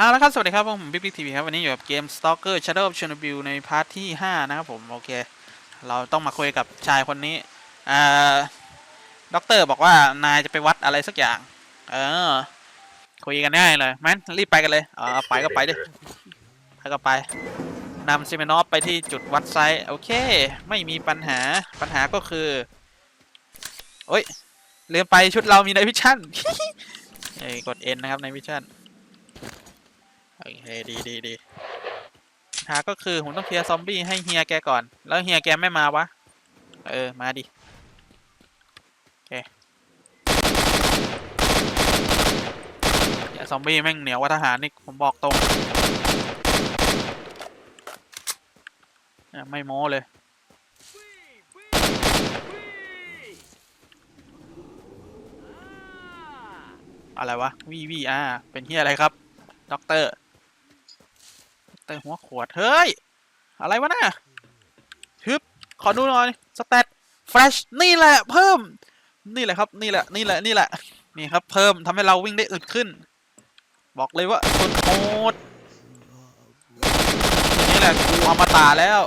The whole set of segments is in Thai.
เอาละครับ สวัสดีครับผมบิ๊กบิ๊กทีวีครับ วันนี้อยู่กับเกม Stalker Shadow of Chernobyl ในพาร์ทที่ 5 นะครับผม โอเค เราต้องมาคุยกับชายคนนี้อ่าด็อกเตอร์บอกว่านายจะไปวัดอะไรสักอย่าง เออ คุยกันง่ายเลยแมนรีบไปกันเลยเออไปก็ไปดิไปก็ไปนำซิเมนอฟไปที่จุดวัดไซต์โอเค ไม่มีปัญหาปัญหาก็คือโอ้ยลืมไปชุดเรามีในวิชั่นเอ้ยกด N นะครับในวิชั่น โอเคดีดีดีหาก็คือผมต้องเคลียร์ซอมบี้ให้เฮียแกก่อน แล้วเฮียแกไม่มาวะ เออ มาดิโอเคอย่ซอมบี้แม่งเหนียวว่าทหารนี่ผมบอกตรง ไม่โม้เลยอะไรวะวีวีอาเป็นเฮียอะไรครับด็อกเตอร์ ด็อกเตอร์หัวขวด เฮ้ย อะไรวะน่ะฮึบขอดูหน่อย สเตตแฟลชนี่แหละ เพิ่ม นี่แหละครับ นี่แหละ นี่แหละ นี่แหละ นี่ครับ เพิ่มทำให้เราวิ่งได้อึดขึ้น บอกเลยว่าสุดโหดนี่แหละกูอมตะแล้ว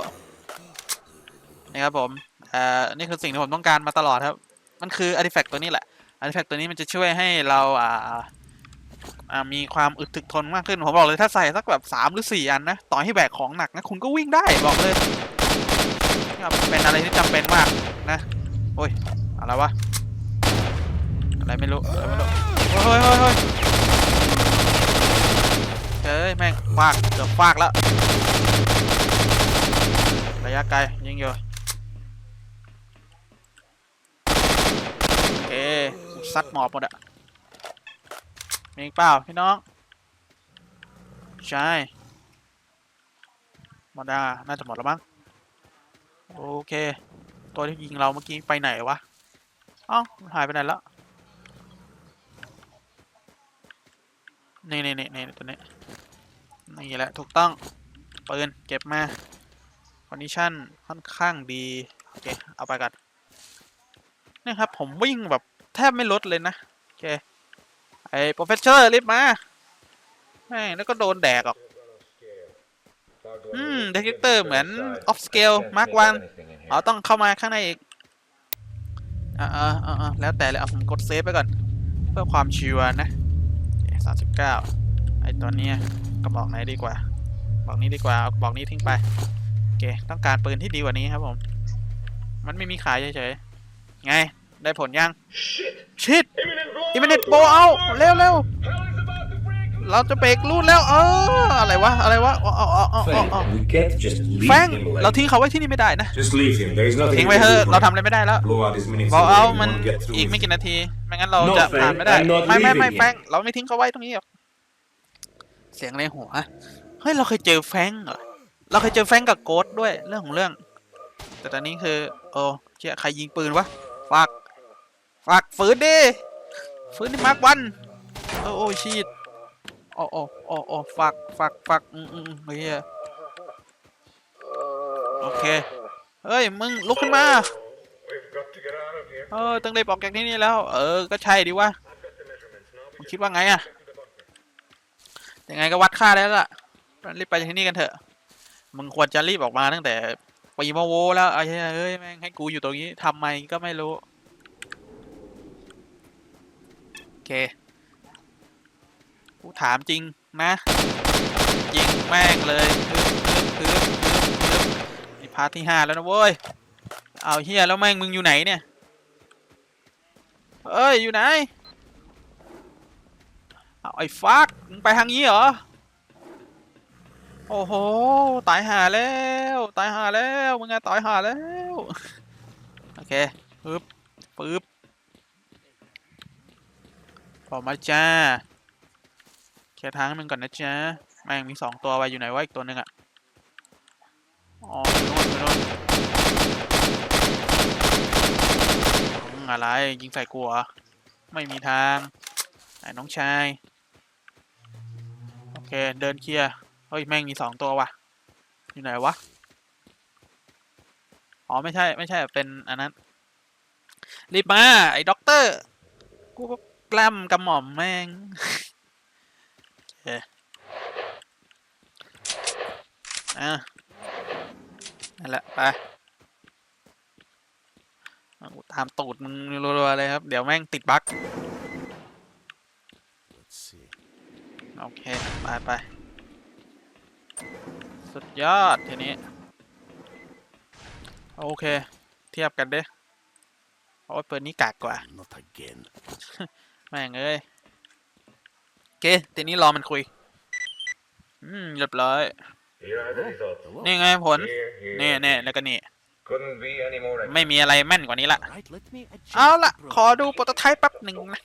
นี่ครับผมเอ่อนี่คือสิ่งที่ผมต้องการมาตลอดครับ มันคืออาร์ติแฟกต์ตัวนี้แหละอาร์ติแฟกต์ตัวนี้มันจะช่วยให้เราอ่า อ่ามีความอึดถึกทนมากขึ้น ผมบอกเลยถ้าใส่สักแบบสามหรือสี่อันนะ ต่อให้แบกของหนักนะ คุณก็วิ่งได้บอกเลยครับเป็นอะไรที่จำเป็นมากนะ โอ้ย อะไรวะ อะไรไม่รู้ อะไรไม่รู้ เฮ้ยเฮ้ยเฮ้ยเฮ้ยแม่งฟากเกือบฟากแล้ว ระยะไกลยิงอยู่โอเคซัดหมอบหมดอะ มีอีกเปล่าพี่น้อง ใช่หมดอะน่าจะหมดแล้วมั้ง โอเค ตัวที่ยิงเราเมื่อกี้ไปไหนวะเอ้าหายไปไหนแล้วนี่นี่นี่นี่ตัวนี้นี่แหละถูกต้องปืนเก็บมาคอนดิชันค่อนข้างดี โอเค เอาไปกันนี่ครับ ผมวิ่งแบบแทบไม่ลดเลยนะ โอเค ไอ้โปรเฟสเซอร์รีบมาแม่งแล้วก็โดนแดกออก อืมเด t เตอร์เหมือนออฟสเกลมาร์กวันอ๋อต้องเข้ามาข้างในอีกอ่าอ่าอ่าแล้วแต่เลยเอาผมกดเซฟไปก่อน เพื่อความชัวร์นะสามสิบเก้าไอตัวเนี้ยกระบอกไหนดีกว่า บอกนี้ดีกว่าเอากระบอกนี้ทิ้งไป โอเค ต้องการปืนที่ดีกว่านี้ครับผม มันไม่มีขายเฉยๆ ไง ได้ผลยัง ชิดอิมิเนตโบเอาเร็วเร็วเราจะเบรกรูดแล้ว เออ อะไรวะ อะไรวะอ๋ออ๋ออ๋ออ๋อ Frank, อ๋อ we can't just leave แฟง him เรา like ทิ้งเขาไว้ที่นี่ไม่ได้นะ Just leave him. There is nothing ทิ้ง you ไว้ can เถ do อะ for เรา him. ทำอะไรไม่ได้แล้ว Blow out his minutes บอก so เอา that we มัน won't get through อีก with ไม่ it. กี่นาที ไม่งั้นเรา No, จะ Frank, ผ่านไม่ได้ I'm not ไม่ไม่ไม่ leaving แฟงเราไม่ทิ้งเขาไว้ตรงนี้หรอก เสียงในหัว เฮ้ย เราเคยเจอแฟงเหรอ เราเคยเจอแฟงกับโกดด้วยเรื่องของเรื่อง แต่ตอนนี้คือ โอ้เชี่ยใครยิงปืนวะฝาก ฝากฝืนดิฝืนที่มาร์กวันโอ้โอชีดโอ้โอ้โอ้โอ้ฝากฝากฝากอืมอืมอืมเฮียโอเคเฮ้ยมึงลุกขึ้นมาเออต้องได้บอกจากที่นี่แล้ว เออก็ใช่ดิวะมึงคิดว่าไงอะยังไงก็วัดค่าได้แล้วล่ะรีบไปจากที่นี่กันเถอะมึงควรจะรีบออกมาตั้งแต่ปีมาโวแล้วไอ้เหี้ยเอ้ยแม่งให้กูอยู่ตรงนี้ทำไมก็ไม่รู้ โอ เคกูถามจริงนะ ยิงแม่งเลยคือคือคือคือนี่พาร์ทที่ห้าแล้วนะเว้ย เอาเฮียแล้วแม่งมึงอยู่ไหนเนี่ย เอ้ย อยู่ไหน เอาไอ้ฟักมึงไปทางนี้เหรอ โอ้โห ตายหาแล้ว ตายหาแล้ว มึงไงตายหาแล้ว โอเคปึ๊บปึ๊บ ออกมาจ้าเคลียร์ทางห้มึงก่อนนะจ๊ะแม่งมีสองตัวไว้อยู่ไหนวะอีกตัวหนึ่งอะอ๋ออยู่โน่นอยู่โน่นอืมอะไรยิงใส่กูเหรอไม่มีทางไอ้น้องชาย โอเค เดินเคลียร์เฮ้ย แม่งมีสองตัวว่ะ อยู่ไหนวะ อ๋อ ไม่ใช่ ไม่ใช่ เป็น อันนั้น รีบมา ไอ้ด็อกเตอร์ กู ก็กล้ำกระหม่อมแม่งโอเคอะนั่นแหละไปเอากูตามตูดมึงรัวๆเลยครับ เดี๋ยวแม่งติดบั๊ก Let's see. โอเค ไปไป สุดยอด ทีนี้ โอเค เทียบกันเด้โอ้ยปืนนี้กากกว่า Not again. แม่งเอ้ยโอเคทีนี้รอมันคุย อืมเรียบร้อย Here are the results. Hello. นี่ไงผล Here, here. นี่นี่แล้วก็นี่ Couldn't be any more. ไม่มีอะไรแม่นกว่านี้ละ All right, let me adjust เอาละ the ขอดู program. โปรโตไทป์แป๊บหนึ่งนะ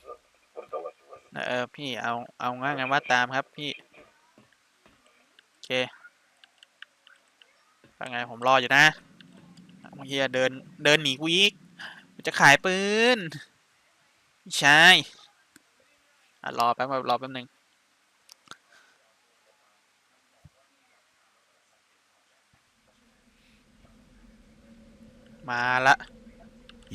เออพี่เอาเอาง่ายงว่าตามครับพี่ โอเคว่าไงผมรออยู่นะเฮียเดินเดินหนีกูอีกกูจะขายปืนไม่ใช่ อะรอแป๊บรอแป๊บหนึ่งมาละ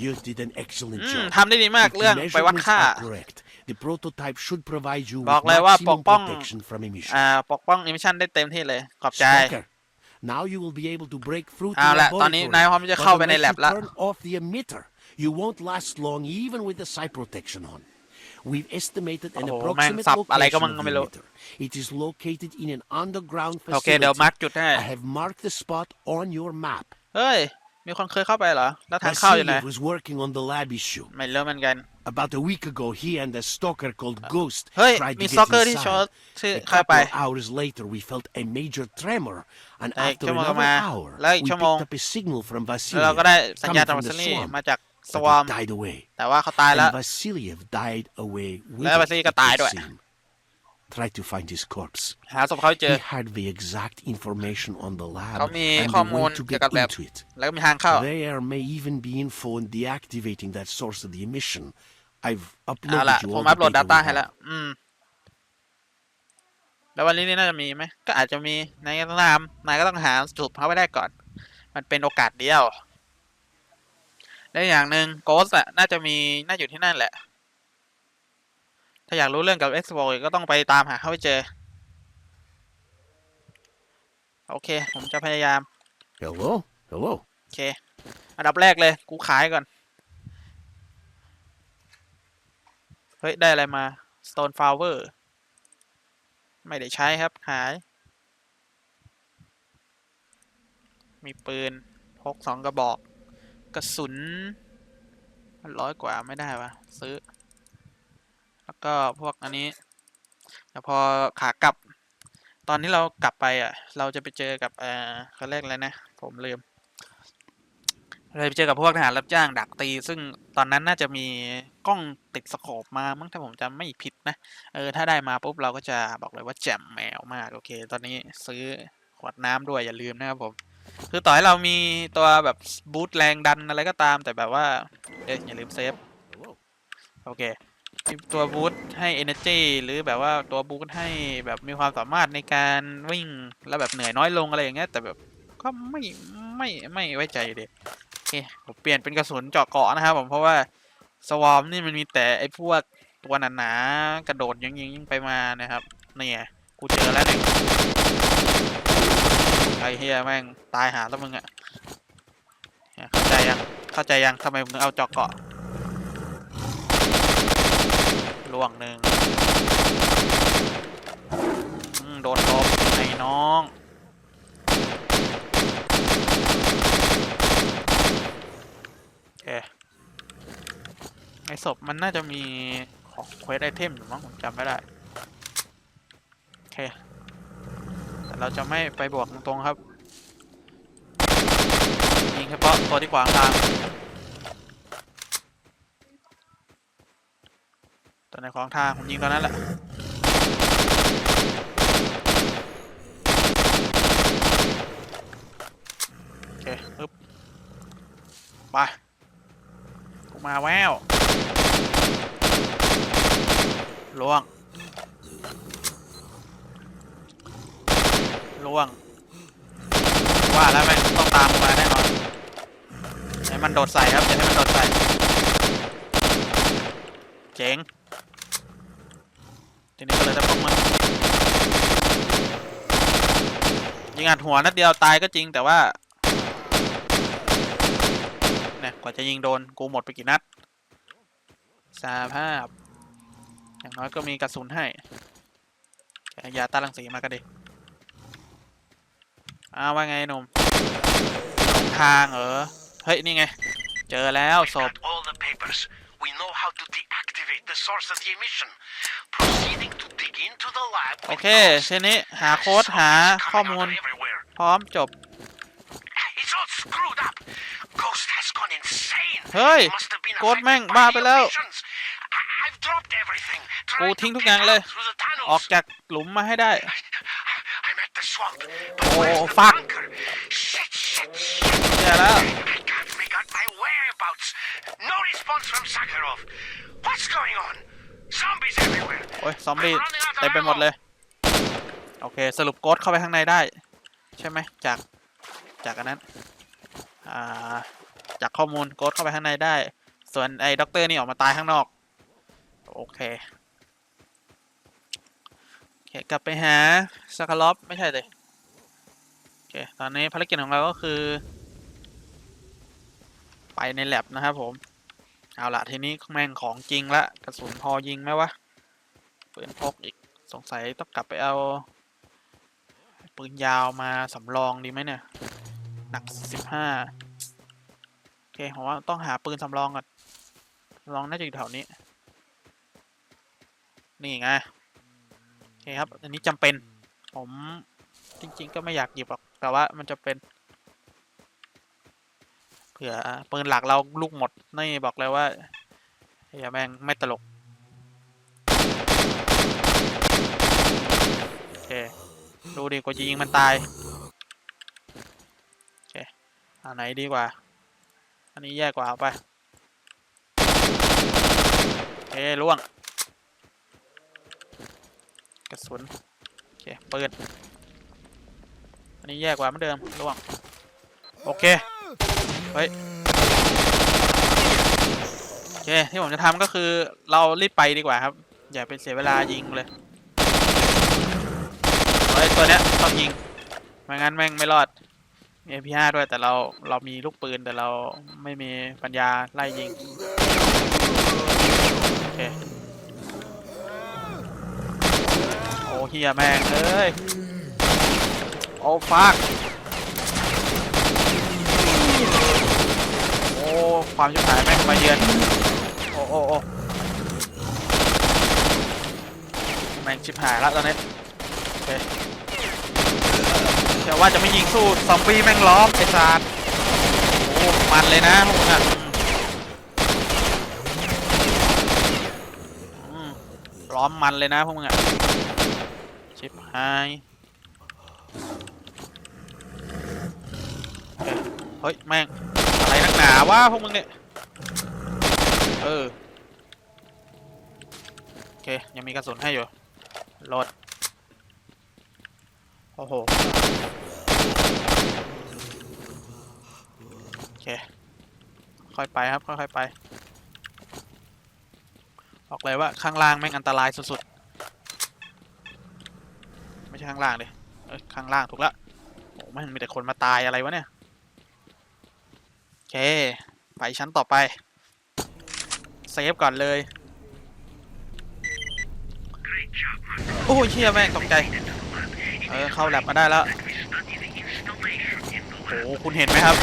You did an excellent อืม job. ทำได้ดีมาก If the เรื่องไปวัด measurements ค่า are correct, the prototype should provide you บอก with เลยว่าปก maximum ป้อง protection from emission. อ่าปกป้องอิมิชันได้เต็มที่เลย ขอบใจ Stalker, now you will be able to break through to เอา the ละตอนนี้ laboratory. นายพร้อมที่จะเข้า But ไปใน unless แล you บแล้ว turn off the emitter, you won't last long even with the side protection on. We've estimated an โอ้โหแม่ง approximate สับอะไรก็ location มึง of ก็ the ไม่รู้ emitter. It is located in an underground โอเค เดี๋ยว facility. มาร์กจุดให้ I have marked the spot on your map. เฮ้ย มีคนเคยเข้าไปเหรอ แล้วทางเข้าอยู่ไหน Vasilyev was working on the lab issue. ไม่เริ่มเหมือนกัน About a week ago, he and a stalker called Ghost เฮ้ย tried มี to ส get ต็อกเกอร์ที่ inside. ชอตชื่อ A เข้าไป couple hours later, we felt a major tremor, and เอ้ย after ชั่วโมง another มา hour, แล้วอีก we ชั่วโมง picked up a signal from แล้วเราก็ Vasilyev ได้สัญญาณ coming จาก from วัส the ลี swamp, มาจาก ส but วอม he died away. แต่ว่าเขาตายแล้ว And Vasilyev died away with แล้ว it, Vasilyev ก็ it ตาย would ด้วย seem. Try to find his corpse. หาศพเขาให้เจอ He had the exact information on the lab เขามี and ข้อ the มูล way to เกี่ยว get กับแบบ into it. แล้วก็มีทางเข้า There may even be info on deactivating that source of the emission. I've เอา uploaded ละ you ผม all อัพ the โหลด data Data we ให้ have. แล้ว อืม แล้ววันนี้นี่น่าจะมีไหม ก็อาจจะมีนายก็ต้องทำนายก็ต้องหาจุดเขาไปได้ก่อน มันเป็นโอกาสเดียว และอย่างหนึ่งโกสอะน่าจะมีน่าอยู่ที่นั่นแหละ ถ้าอยากรู้เรื่องกับ X โก็ต้องไปตามหาเขาไปเจอ โอเค ผมจะพยายาม Hello? Hello? โอเค อันดับแรกเลย กูขายก่อน เฮ้ย ได้อะไรมา Stone Flower ไม่ได้ใช้ครับขาย มีปืนพกสองกระบอก กระสุนร้อยกว่าไม่ได้วะซื้อ แล้วก็พวกอันนี้แต่พอขากลับ ตอนที่เรากลับไปอะ เราจะไปเจอกับเออเขาเรียกอะไรนะ ผมลืมเลยไปเจอกับพวกทหารรับจ้างดักตี ซึ่งตอนนั้นน่าจะมีกล้องติดสโคปมามั้งถ้าผมจำไม่ผิดนะ เออ ถ้าได้มาปุ๊บเราก็จะบอกเลยว่าแจ่มแมวมาก โอเค ตอนนี้ซื้อขวดน้ำด้วยอย่าลืมนะครับผม คือต่อให้เรามีตัวแบบบูทแรงดันอะไรก็ตาม แต่แบบว่าเอ๊ะอย่าลืมเซฟโอเคตัวบูทให้ energy หรือแบบว่าตัวบูทให้แบบมีความสามารถในการวิ่งแล้วแบบเหนื่อยน้อยลงอะไรอย่างเงี้ยแต่แบบก็ไม่ไม่ไม่ไว้ใจอยู่ดีโอเคผมเปลี่ยนเป็นกระสุนเจาะเกาะนะครับผมเพราะว่าสวอมนี่มันมีแต่ไอ้พวกตัวหนาๆกระโดดยิงยิงยิงไปมานะครับเนี่ยกูเจอแล้วเนี่ย ไอ้เฮียแม่งตายหาแล้วมึงอะเนี่ยเข้าใจยัง เข้าใจยังทำไมมึงเอาเจาะเกาะล่วงหนึ่งโดนลบไอ้น้อง โอเคในศพมันน่าจะมีของเควสไอเทมอยู่มั้งผมจำไม่ได้ โอเค แต่เราจะไม่ไปบวกตรงๆครับยิงเฉพาะตัวที่ขวางทางตัวในขวางทางผมยิงตัวนั้นแหละโอเคปึ๊บไปกูมาแววล่วง ล่วง ว่าแล้วแม่งต้องตามมาแน่นอนให้มันโดดใส่ครับอย่าให้มันโดดใส่เจ๋งทีนี้ก็เลยจะพวกมึงยิงยิงอัดหัวนัดเดียวตายก็จริงแต่ว่าเนี่ยกว่าจะยิงโดนกูหมดไปกี่นัดสาภาพ อย่างน้อยก็มีกระสุนให้แกยาต้านรังสีมาก็ดี อ้าวว่าไงหนุ่มหลงทางเหรอเฮ้ย นี่ไง เจอแล้วศพ got all the papers. We know how to deactivate the source of the emission. Proceeding to dig into the lab. โอ with เค Ghost. ทีนี้หาโค้ด Something's หา coming ข้อ out มูล of everywhere. พร้อมจบ It's all screwed up. Ghost has gone insane. เฮ้ย He must have been โค้ด affected แม่ง by บ้า the ไปแล้ว emissions. I- I've dropped everything. กู Trying ทิ้ง to ทุก get อย่างเลย out through the tunnels. ออกจากหลุมมาให้ได้ I'm at the swamp. But Oh, where's the fuck. bunker? Shit, shit, shit. แย่แล้ว I can't make out my whereabouts. No response from Sakharov. What's going on? Zombies everywhere. โอ้ยซอมบี้เต็มไปหมดเลย โอเค สรุปโค้ดเข้าไปข้างในได้ ใช่ไหมจาก จากอันนั้น อ่า จากข้อมูลโค้ดเข้าไปข้างในได้ ส่วนไอ้ด็อกเตอร์นี่ออกมาตายข้างนอก โอเคโอเคกลับไปหาสคาลอฟไม่ใช่เลยโอเคตอนนี้ภารกิจของเราก็คือ ไปในแลบนะครับผม เอาละทีนี้แม่งของจริงละกระสุนพอยิงไหมวะปืนพกอีกสงสัยต้องกลับไปเอาปืนยาวมาสำรองดีไหมเนี่ย หนักสิบห้าโอเคผมว่าต้องหาปืนสำรองก่อนสำรองน่าจะอยู่แถวนี้ นี่ไง เคครับ อันนี้จำเป็น ผมจริง ๆ ก็ไม่อยากหยิบหรอก แต่ว่ามันจะเป็น เผื่อปืนหลักเราลูกหมด นี่บอกเลยว่าอย่าแม่งไม่ตลก โอเค ดูดีกว่าจะยิงมันตาย โอเคอันไหนดีกว่า อันนี้แย่กว่าเอาไปโอเคล่วง กระสุนโอเคปืนอันนี้แย่กว่าเหมือนเดิมล่วงโอเคเฮ้ยโอเคที่ผมจะทำก็คือเรารีบไปดีกว่าครับ อย่าไปเสียเวลายิงเลยไอ้ยตัวเนี้ยต้องยิงไม่งั้นแม่งไม่รอดมี MP5 ด้วยแต่เราเรามีลูกปืนแต่เราไม่มีปัญญาไล่ยิงโอเค โอ้ เฮียแม่งเอ้ยโอ้ฟักโอ้ความชิบหายแม่งมาเยือนโอ้โอ้โอ้แม่งชิบหายแล้วตอนนี้โอเคเดี๋ยวว่าจะไม่ยิงสู้ซอมบี้แม่งล้อมไอ้สารโอ้มันเลยนะพวกมึงอะอืมล้อมมันเลยนะพวกมึงอะ ชิบหายโอเคเฮ้ย แม่ง อะไรนักหนาวะพวกมึงเนี่ย เออ โอเค ยังมีกระสุนให้อยู่โหลดโอ้โห โอเค ค่อยไปครับ ค่อยๆไป บอกเลยว่าข้างล่างแม่งอันตรายสุดๆ ช่ข้างล่างดิเอ้ยข้างล่างถูกละโอ้ม่งมีแต่คนมาตายอะไรวะเนี่ยโอเค ไปชั้นต่อไป เซฟก่อนเลย โอ้ยเชี่ยแม่งตกใจ เออ เข้าแลบมาได้แล้ว โอ้คุณเห็นไหมครับ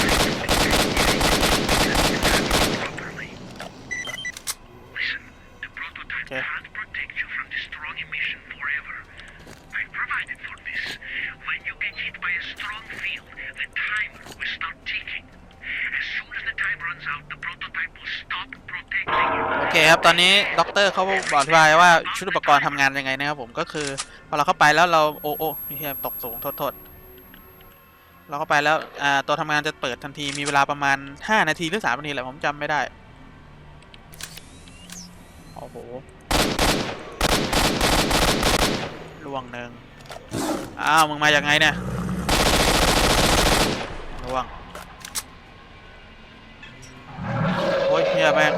เคครับตอนนี้ด็อกเตอร์เขาบอกอธิบายว่าชุดอุปกรณ์ทำงานยังไงนะครับผมก็คือพอเราเข้าไปแล้วเราโอ้โอ้นี่เฮียตกสูงโทษโทษเราเข้าไปแล้วอ่าตัวทำงานจะเปิดทันทีมีเวลาประมาณ 5 นาทีหรือ3นาทีแหละผมจำไม่ได้โอ้โหล่วงหนึ่งอ้าวมึงมาจากไงเนี่ยล่วงโอ้ยเฮียแม่ง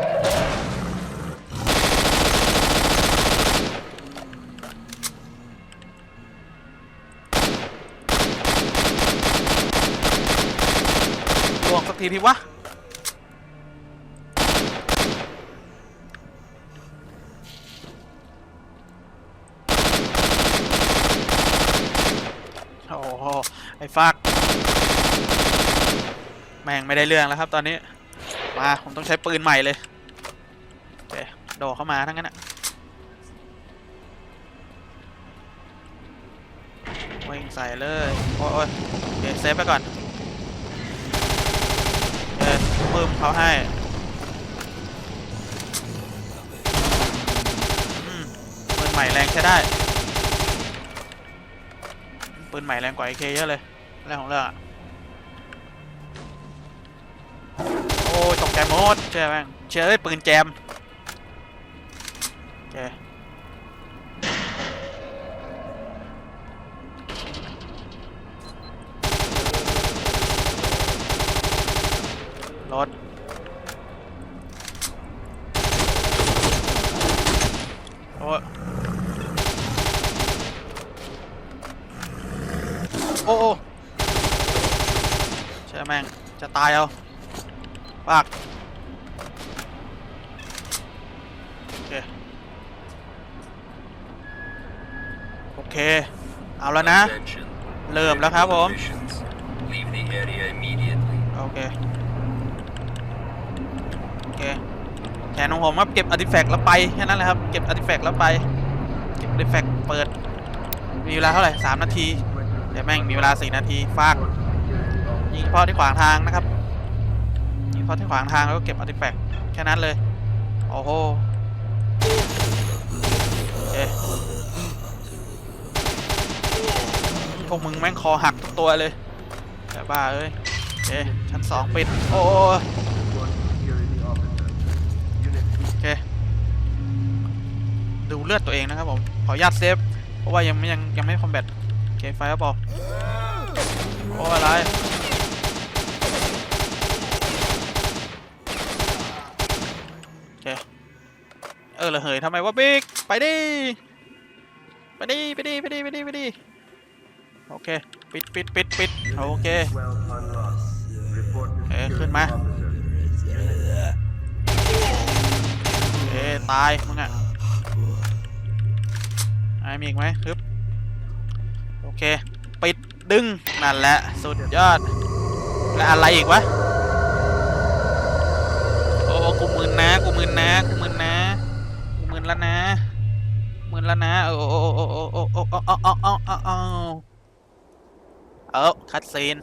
ทีทีวะ โอ้โห ไอ้ฟักแม่งไม่ได้เรื่องแล้วครับตอนนี้ มา ผมต้องใช้ปืนใหม่เลยโอเคโดดเข้ามาทั้งนั้นอะวิ่งใส่เลย โอ้ยโอ้ยเคเซฟไปก่อน ปึ้มเขาให้ปืนใหม่แรงใช้ได้ ปืนใหม่แรงกว่าไอเคเยอะเลยเรื่องของเรื่องอะโอ้ยตกใจหมดเชื่อแม่งเชื่อเอ้ยปืนแจมโอเค รถโอ้ยโอ้โอ้เชื่อแม่ง จะตายเอาปากโอเค โอเค เอาแล้วนะ Attention. เริ่มแล้วครับผม Missions. Leave the area immediately. โอเค โอเค แผนของผมครับเก็บอาร์ติแฟกต์แล้วไปแค่นั้นแหละครับเก็บอาร์ติแฟกต์แล้วไปเก็บอาร์ติแฟกต์เปิด มีเวลาเท่าไหร่สามนาทีเดี๋ยวแม่งมีเวลาสี่นาทีฟากยิงเฉพาะที่ขวางทางนะครับยิงเฉพาะที่ขวางทางแล้วก็เก็บอาร์ติแฟกต์แค่นั้นเลยโอ้โหโอเคพวกมึงแม่งคอหักตัวเลยแต่บ้าเอ้ยโอเคชั้นสองปิดโอ้ ดูเลือดตัวเองนะครับผม ขออนุญาตเซฟ เพราะว่ายังไม่ยังยังไม่คอมแบทโอเคไฟก็บอกโอ้อะไรโอเคเออระเหยทำไมวะบิ๊กไปดิไปดิไปดิไปดิไปดิไปดิโอเคปิดปิดปิดปิดโอเคเอ้ยขึ้นมาเอ้ตายมึงอะ ไอ้มีอีกไหมฮึบโอเค ปิดดึง นั่นแหละ สุดยอด และอะไรอีกวะ โอ้กูมึนนะ กูมึนนะ กูมึนนะ กูมึนแล้วนะมึนแล้วนะ โอ้โอ้โอ้โอ้โอ้โอ้โอ้โอ้โอ้โอ้โอ้เออคัดซีน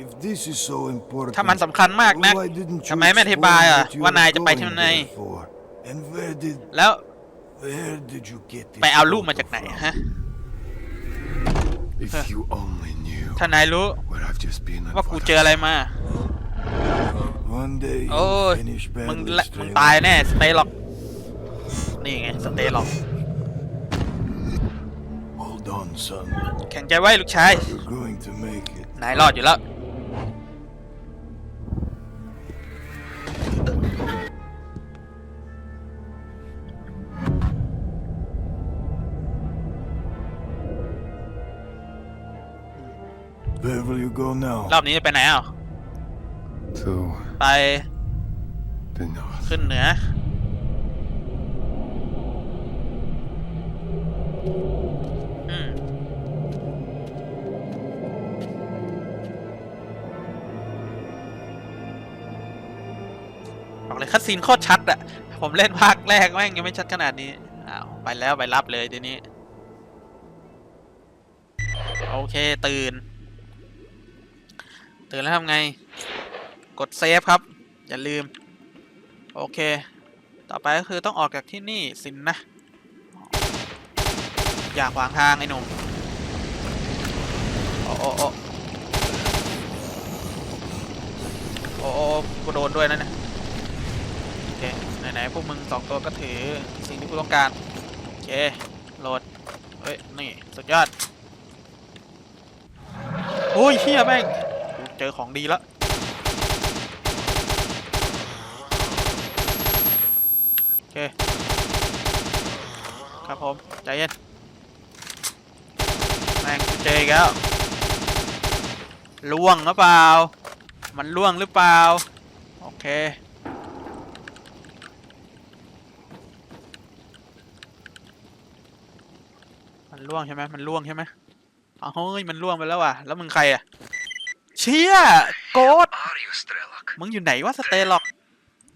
If this is so important, ถ้ามันสำคัญมากนะทำไมไม่อธิบายอะว่านายจะไปที่ไหน And where did แล้ว where did you get this? ไปเอารูปมาจากไหน photo ฮะ If you only knew ถ้านายรู้ where I've just been and ว่ากู what เจออะไรมา One day โอ้ย you'll finish มึง badly ละมึง straight ตาย up. แน่ สเตย์ล็อก นี่ไง สเตย์ล็อก Hold on, son. แข็งใจไว้ลูกชาย You're going to make it. นายรอดอยู่แล้ว Where will you go now? รอบนี้จะไปไหนอะ To ไป the north. ขึ้นเหนือ อืม บอกเลยคัดซีนโคตรชัดอะผมเล่นภาคแรกแม่งยังไม่ชัดขนาดนี้ อ้าว ไปแล้วไปรับเลยทีนี้ โอเค ตื่น ตื่นแล้วทำไง กดเซฟครับ อย่าลืม โอเค ต่อไปก็คือต้องออกจากที่นี่สินนะ อย่าขวางทางไอ้หนุ่มโอ้โอ้โอ้โอ้โอ้กูโดนด้วยนะเนี่ยโอเค ไหนๆพวกมึงสองตัวก็ถือสิ่งที่กูต้องการ โอเค โหลด เฮ้ย นี่ สุดยอด โอ้ยเฮียแม่ง เจอของดีล้วโอเค ครับผม ใจเย็น แม่งเจออีกแล้วล่วงหรือเปล่า มันล่วงหรือเปล่า โอเค มันล่วงใช่ไหมมันล่วงใช่ไหมเอเฮ้ย มันล่วงไปแล้วว่ะ แล้วมึงใครอะ ชี่ยโกด Are you, Strelok? มึงอยู่ไหนวะสเตล็อก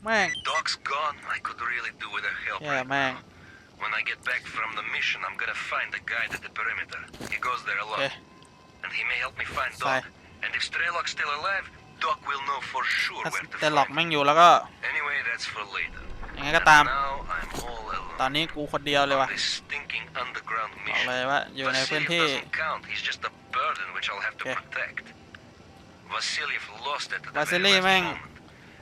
แม่ง Doc's gone. I could really do with a help แย่ right แม่ง now. When I get back from the mission, I'm gonna find the guide at the perimeter. He goes there a lot. Okay. And he may help me find Fine. Doc. And if Strelok's still alive, Doc will know for sure ถ้า where ส to เตล็อก find แม่ง him. อยู่แล้วก็ Anyway, that's for later. ยังไง And ก็ตาม now I'm all alone. ตอนนี้กูคนเดียวเลย on ว่ะ this stinking underground บอก mission. เลยว่าอยู่ในพื้น Vasiliev ที่ doesn't count. He's just a burden which I'll have to Okay. protect. Vasiliev lost it at the Vasiliev very last แม่ง moment.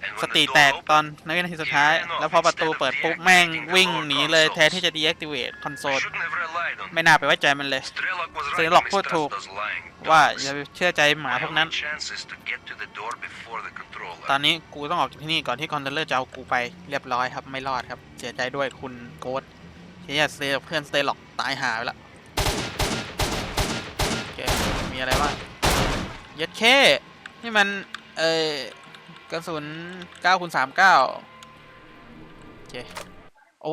And ส when ติ the แต door ก opened, ตอนในวินาทีสุดท้าย แล้วพอประตูเปิดปุ๊บแม่งวิ่งหนีเลยแทนที่จะ deactivate I console shouldn't have relied on ไม่น่าไปไว้ใจมันเลย Strelok was right. Strelok when พูดถูก Mistrust was lying. ว่า Dogs. อย่าไปเชื่อใจหมาพ My วกนั้น only chance is to get to the door before the controller. ตอนนี้กูต้องออกจากที่นี่ก่อนที่คอนเทนเลอร์จะเอากูไปเรียบร้อยครับไม่รอดครับเสียใจด้วยคุณโกดที่จะสเตเพื่อนสเตล็อกตายหาไปแล้วโอเคมีอะไรบ้างเย็ดเค นี่มัน เอ่อกระสุน9คูณ39โอเค โอ้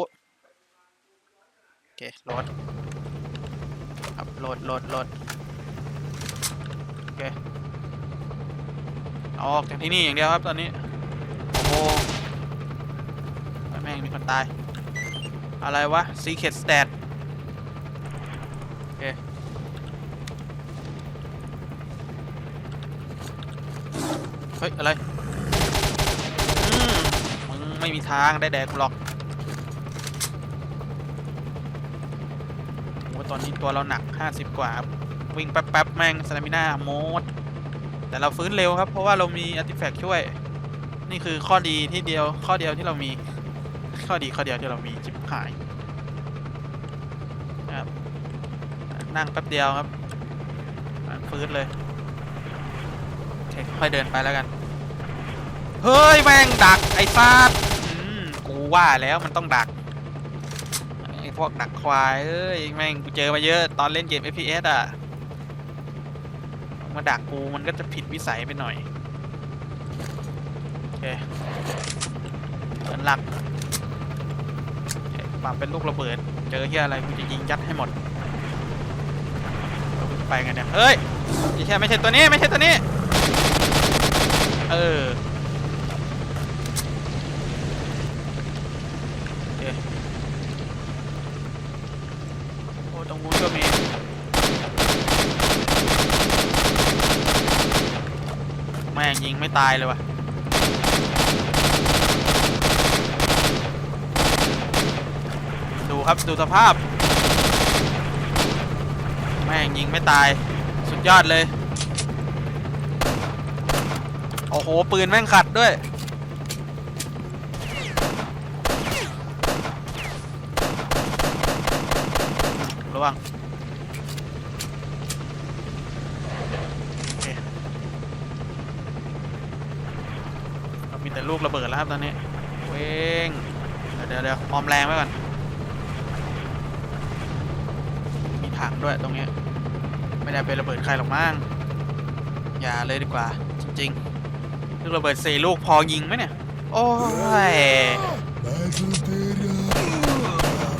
โอเคโหลดครับโหลดโหลดโหลดโอเคเอาออกจากที่นี่อย่างเดียวครับตอนนี้ โอ้โหแม่งมีคนตาย อะไรวะ Secret Stat โอเค เฮ้ย อะไร อืมมึงไม่มีทางได้แดกกูหรอกโอ้ตอนนี้ตัวเราหนัก 50 กว่า วิ่งแป๊บๆแม่งสตามิน่าโมด แต่เราฟื้นเร็วครับ เพราะว่าเรามีอาร์ติแฟกต์ช่วย นี่คือข้อดีที่เดียวข้อเดียวที่เรามี ข้อดีข้อเดียวที่เรามีจิบหายนะครับนั่งแป๊บเดียวครับ ฟื้นเลยโอเคค่อยเดินไปแล้วกัน เฮ้ยแม่งดักไอ้ซาดกูว่าแล้วมันต้องดักไอ้พวกดักควายเอ้ยแม่งกูเจอมาเยอะตอนเล่นเกม FPS อะมาดักกูมันก็จะผิดวิสัยไปหน่อยโอเคเดินหลักปรับเป็นลูกระเบิด เจอเฮียอะไรกูจะยิงยัดให้หมดไปกันเนี่ยเฮ้ยไม่ใช่ไม่ใช่ตัวนี้ไม่ใช่ตัวนี้ เออเคโอ้ตรงนู้นก็มี แม่งยิงไม่ ตายเลยวะดูครับดูสภาพ แม่งยิงไม่ตาย สุดยอดเลย โอ้โห ปืนแม่งขัดด้วย ระวังโอเค เรามีแต่ ลูกระเบิดแล้วครับตอนนี้เว้งเดี๋ยวเดี๋ยวออมแรงไว้ก่อน มีถังด้วยตรงนี้ ไม่ได้ไประเบิดใครหรอกมั้งอย่าเลยดีกว่า จริงๆลูกระเบิดสี่ลูกพอยิงไหมเนี่ย โอ้ย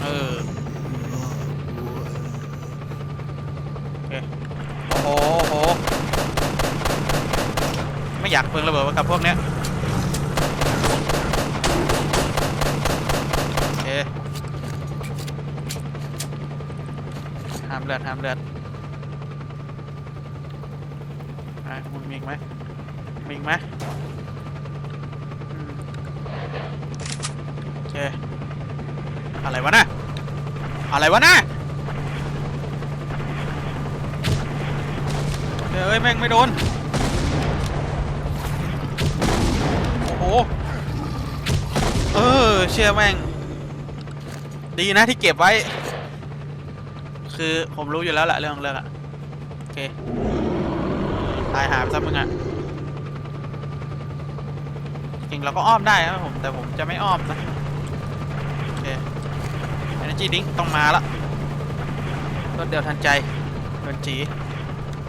เออเคโอ้โหโอ้โห ไม่อยากเพิ่งระเบิดกับพวกเนี้ย โอเค ห้ามเลือดห้ามเลือดอะมึงมีไหมมีไหมอืมโอเค อะไรวะนะอะไรวะนะเฮ้ยแม่งไม่โดน โอ้โห เออเชื่อแม่ง ดีนะที่เก็บไว้ คือผมรู้อยู่แล้วแหละเรื่องเรื่องอะโอเคตายหาไปซะมึงอะจริงเราก็อ้อมได้นะผมแต่ผมจะไม่อ้อมนะโอเค Energy Drink ต้องมาละรวดเดียวทันใจโดนจี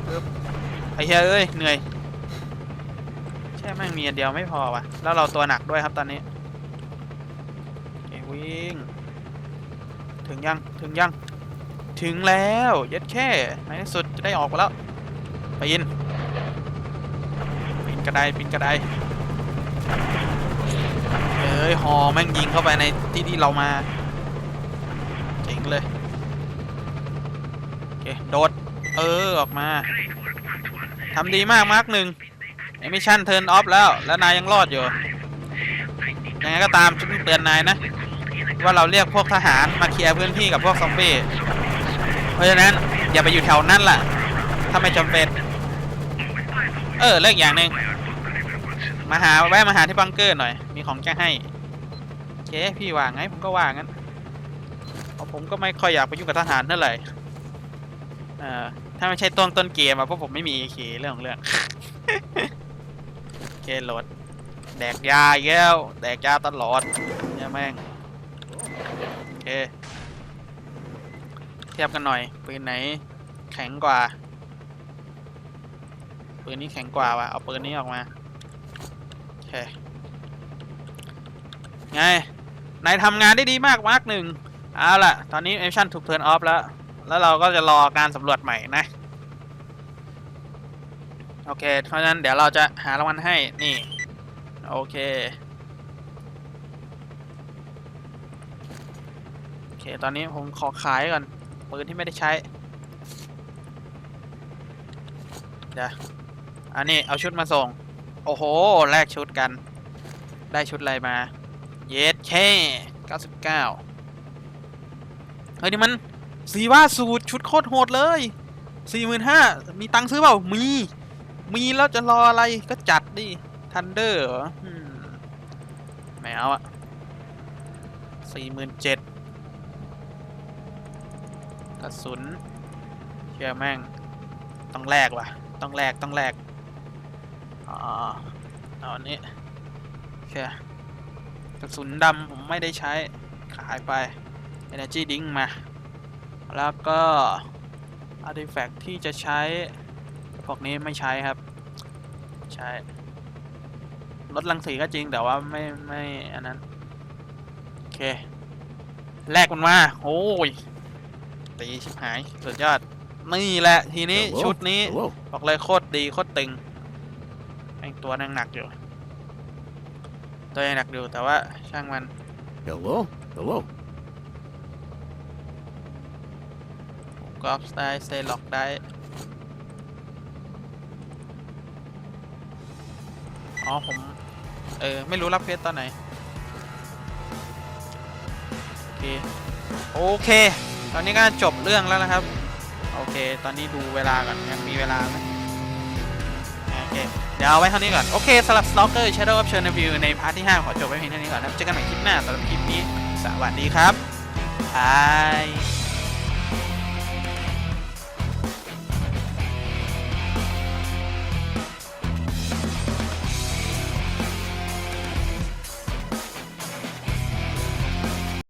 ปึ๊บไอ้เฮ้ยเอ้ยเหนื่อยแช่แม่งมีอันเดียวไม่พอวะแล้วเราตัวหนักด้วยครับตอนนี้วิ่ง ถึงยัง ถึงยัง ถึงแล้วย็ดแค่ในที่สุดจะได้ออกมาแล้วปีนปีนกระไดปีนกระไดเอ้ยหอแม่งยิงเข้าไปในที่ที่เรามาเจ๋งเลยโอเคโดดเออออกมาทำดีมากมาร์กหนึ่งไอมิชชั่นเทิร์นออฟแล้วแล้วนายยังรอดอยู่ยังไงก็ตามฉันเตือนนายนะ ว่าเราเรียกพวกทหารมาเคลียร์พื้นที่กับพวกซอมบี้ เพราะฉะนั้นอย่าไปอยู่แถวนั้นล่ะ ถ้าไม่จำเป็น เออเลิกอย่างหนึ่งมาหาแวะมาหาที่บังเกอร์หน่อย มีของจะให้โอเคพี่ว่าไงผมก็ว่างั้นเพราะผมก็ไม่ค่อยอยากไปยุ่งกับทหารเท่าไหร่เอ่อถ้าไม่ใช่ต้นต้นเกมอะเพราะผมไม่มีเคเรื่องของเรื่องโอเคโหลดแดกยาอีกแล้วแดกยาตลอดเนี่ยแม่งโอเค ทียบกันหน่อย ปืนไหน แข็งกว่า ปืนนี้แข็งกว่าว่ะเอาปืนนี้ออกมาโอเคไงนายทำงานได้ดีมากมาร์กหนึ่งเอาล่ะ ตอนนี้เอชั่นถูกเทิร์นออฟแล้ว แล้วเราก็จะรอการสำรวจใหม่นะ โอเค เพราะฉะนั้นเดี๋ยวเราจะหารางวัลให้ นี่ โอเค โอเค ตอนนี้ผมขอขายก่อน ปืนที่ไม่ได้ใช้ เดี๋ยว อันนี้เอาชุดมาส่ง โอ้โห แลกชุดกัน ได้ชุดอะไรมา เยสแค่99 เฮ้ย นี่มันสีว่าสูตรชุดโคตรโหดเลย 45,000มีตังค์ซื้อเปล่า มี มีแล้วจะรออะไรก็จัดดิทันเดอร์เหรออืมไม่เอาอะ47,000ก ระสุนเชื่อแม่ง ต้องแลกว่ะ ต้องแลกต้องแลกอ๋อเอาอันนี้โอเคกระสุนดำผมไม่ได้ใช้ขายไป Energy Drink มา แล้วก็ Artifact ที่จะใช้ พวกนี้ไม่ใช้ครับ ใช้ลดรังสีก็จริงแต่ว่าไม่ไม่อันนั้น โอเค แลกมันมาโอ้ย ตีชิบหายสุดยอดนี่แหละทีนี้ Hello? ชุดนี้ Hello. บอกเลยโคตรดีโคตรตึงแม่งตัวนังหนักอยู่ ตัวยังหนักอยู่แต่ว่าช่างมัน Hello? Hello? กอล์ฟได้เซล็อกได้อ๋อผม เออ ไม่รู้รับเพจตอนไหน โอเค โอเค ตอนนี้ก็จบเรื่องแล้วนะครับ โอเค ตอนนี้ดูเวลาก่อนยังมีเวลาไหมโอเค เดี๋ยวเอาไว้เท่านี้ก่อน โอเคสำหรับ Stalker Shadow of Chernobyl ในพาร์ทที่ 5 ขอจบไว้เพียงเท่านี้ก่อนนะเจอกันใหม่คลิปหน้าสำหรับคลิปนี้ สวัสดีครับบาย